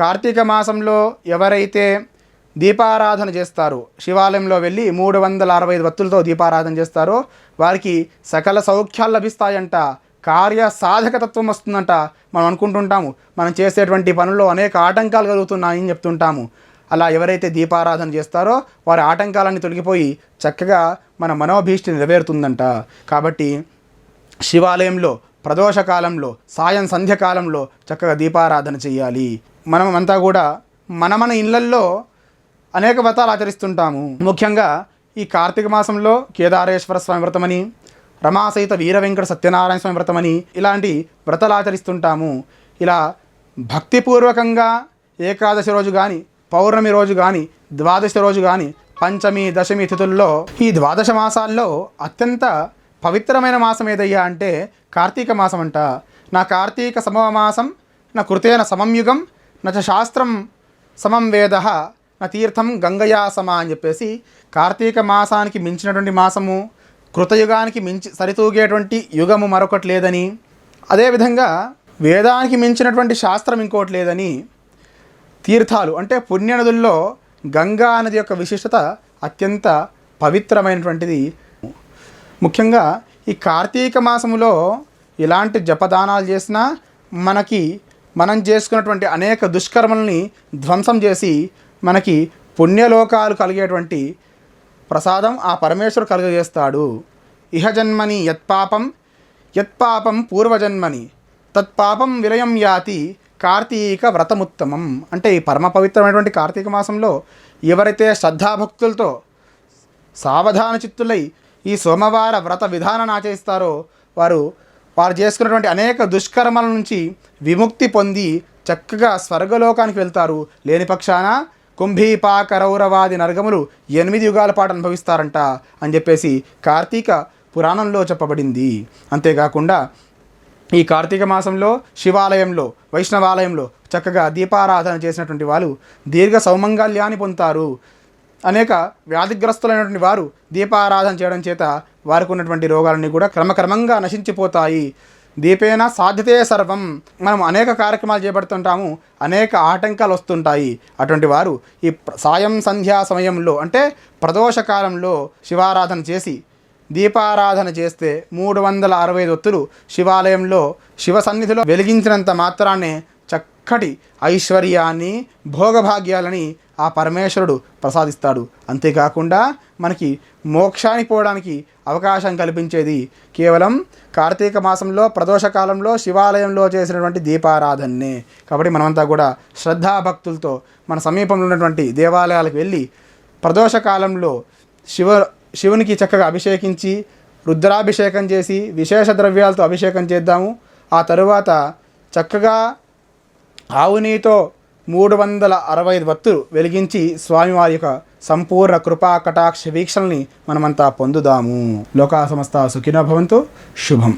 కార్తీక మాసంలో ఎవరైతే దీపారాధన చేస్తారో శివాలయంలో వెళ్ళి మూడు వందల అరవై ఐదు వత్తులతో దీపారాధన చేస్తారో వారికి సకల సౌఖ్యాలు లభిస్తాయంట. కార్య సాధక తత్వం వస్తుందంట. మనం అనుకుంటుంటాము మనం చేసేటువంటి పనుల్లో అనేక ఆటంకాలు కలుగుతున్నాయని చెప్తుంటాము. అలా ఎవరైతే దీపారాధన చేస్తారో వారి ఆటంకాలన్నీ తొలగిపోయి చక్కగా మన మనోభీష్టి నెరవేరుతుందంట. కాబట్టి శివాలయంలో ప్రదోషకాలంలో సాయం సంధ్యకాలంలో చక్కగా దీపారాధన చేయాలి. మనం అంతా కూడా మన మన ఇళ్ళల్లో అనేక వ్రతాలు ఆచరిస్తుంటాము. ముఖ్యంగా ఈ కార్తీక మాసంలో కేదారేశ్వర స్వామి వ్రతమని రమాసహిత వీర వెంకట సత్యనారాయణ స్వామి వ్రతమని ఇలాంటి వ్రతాలు ఆచరిస్తుంటాము. ఇలా భక్తిపూర్వకంగా ఏకాదశి రోజు కానీ పౌర్ణమి రోజు కానీ ద్వాదశి రోజు కానీ పంచమి దశమి తిథుల్లో ఈ ద్వాదశ మాసాల్లో అత్యంత పవిత్రమైన మాసం ఏదయ్యా అంటే కార్తీక మాసం అంట నా కార్తీక సమమాసం నా కృతేన సమంయుగం నచ శాస్త్రం సమం వేద నా తీర్థం గంగయా సమ అని చెప్పేసి కార్తీక మాసానికి మించినటువంటి మాసము కృతయుగానికి మించి సరితూగేటువంటి యుగము మరొకటి లేదని అదేవిధంగా వేదానికి మించినటువంటి శాస్త్రం ఇంకోటి లేదని తీర్థాలు అంటే పుణ్యనదుల్లో గంగా నది యొక్క విశిష్టత అత్యంత పవిత్రమైనటువంటిది. ముఖ్యంగా ఈ కార్తీక మాసములో ఎలాంటి జపదానాలు చేసినా మనకి మనం చేసుకున్నటువంటి అనేక దుష్కర్మల్ని ధ్వంసం చేసి మనకి పుణ్యలోకాలు కలిగేటువంటి ప్రసాదం ఆ పరమేశ్వరు కలుగజేస్తాడు. ఇహజన్మని యత్పాపం యత్పాపం పూర్వజన్మని తత్పాపం విలయం యాతి కార్తీక వ్రతముత్తమం. అంటే ఈ పరమ పవిత్రమైనటువంటి కార్తీక మాసంలో ఎవరైతే శ్రద్ధాభక్తులతో సావధాన చిత్తులై ఈ సోమవార వ్రత విధానాన్ని ఆచరిస్తారో వారు వారు చేసుకున్నటువంటి అనేక దుష్కర్మల నుంచి విముక్తి పొంది చక్కగా స్వర్గలోకానికి వెళ్తారు. లేని పక్షాన కుంభీపా కరౌరవాది నరగములు ఎనిమిది యుగాల పాటు అనుభవిస్తారంట అని చెప్పేసి కార్తీక పురాణంలో చెప్పబడింది. అంతేకాకుండా ఈ కార్తీక మాసంలో శివాలయంలో వైష్ణవాలయంలో చక్కగా దీపారాధన చేసినటువంటి వాళ్ళు దీర్ఘ సౌమంగళ్యాన్ని పొందుతారు. అనేక వ్యాధిగ్రస్తులైనటువంటి వారు దీపారాధన చేయడం చేత వారికి ఉన్నటువంటి రోగాలన్నీ కూడా క్రమక్రమంగా నశించిపోతాయి. దీపేన సాధ్యతే సర్వం. మనం అనేక కార్యక్రమాలు చేపడుతుంటాము అనేక ఆటంకాలు వస్తుంటాయి. అటువంటి వారు ఈ సాయం సంధ్యా సమయంలో అంటే ప్రదోషకాలంలో శివారాధన చేసి దీపారాధన చేస్తే మూడు వందల అరవై ఐదు ఒత్తులు శివాలయంలో శివ సన్నిధిలో వెలిగించినంత మాత్రాన్నే చక్కటి ఐశ్వర్యాన్ని భోగభాగ్యాలని ఆ పరమేశ్వరుడు ప్రసాదిస్తాడు. అంతేకాకుండా మనకి మోక్షానికి పోవడానికి అవకాశం కల్పించేది కేవలం కార్తీక మాసంలో ప్రదోషకాలంలో శివాలయంలో చేసినటువంటి దీపారాధన్నే. కాబట్టి మనమంతా కూడా శ్రద్ధాభక్తులతో మన సమీపంలో ఉన్నటువంటి దేవాలయాలకు వెళ్ళి ప్రదోషకాలంలో శివ శివునికి చక్కగా అభిషేకించి రుద్రాభిషేకం చేసి విశేష ద్రవ్యాలతో అభిషేకం చేద్దాము. ఆ తరువాత చక్కగా ఆవు నెయ్యితో మూడు వందల అరవై ఐదు వత్తులు వెలిగించి స్వామివారి యొక్క సంపూర్ణ కృపా కటాక్ష వీక్షల్ని మనమంతా పొందుదాము. లోకా సంస్థ సుఖినో భవంతు. శుభం.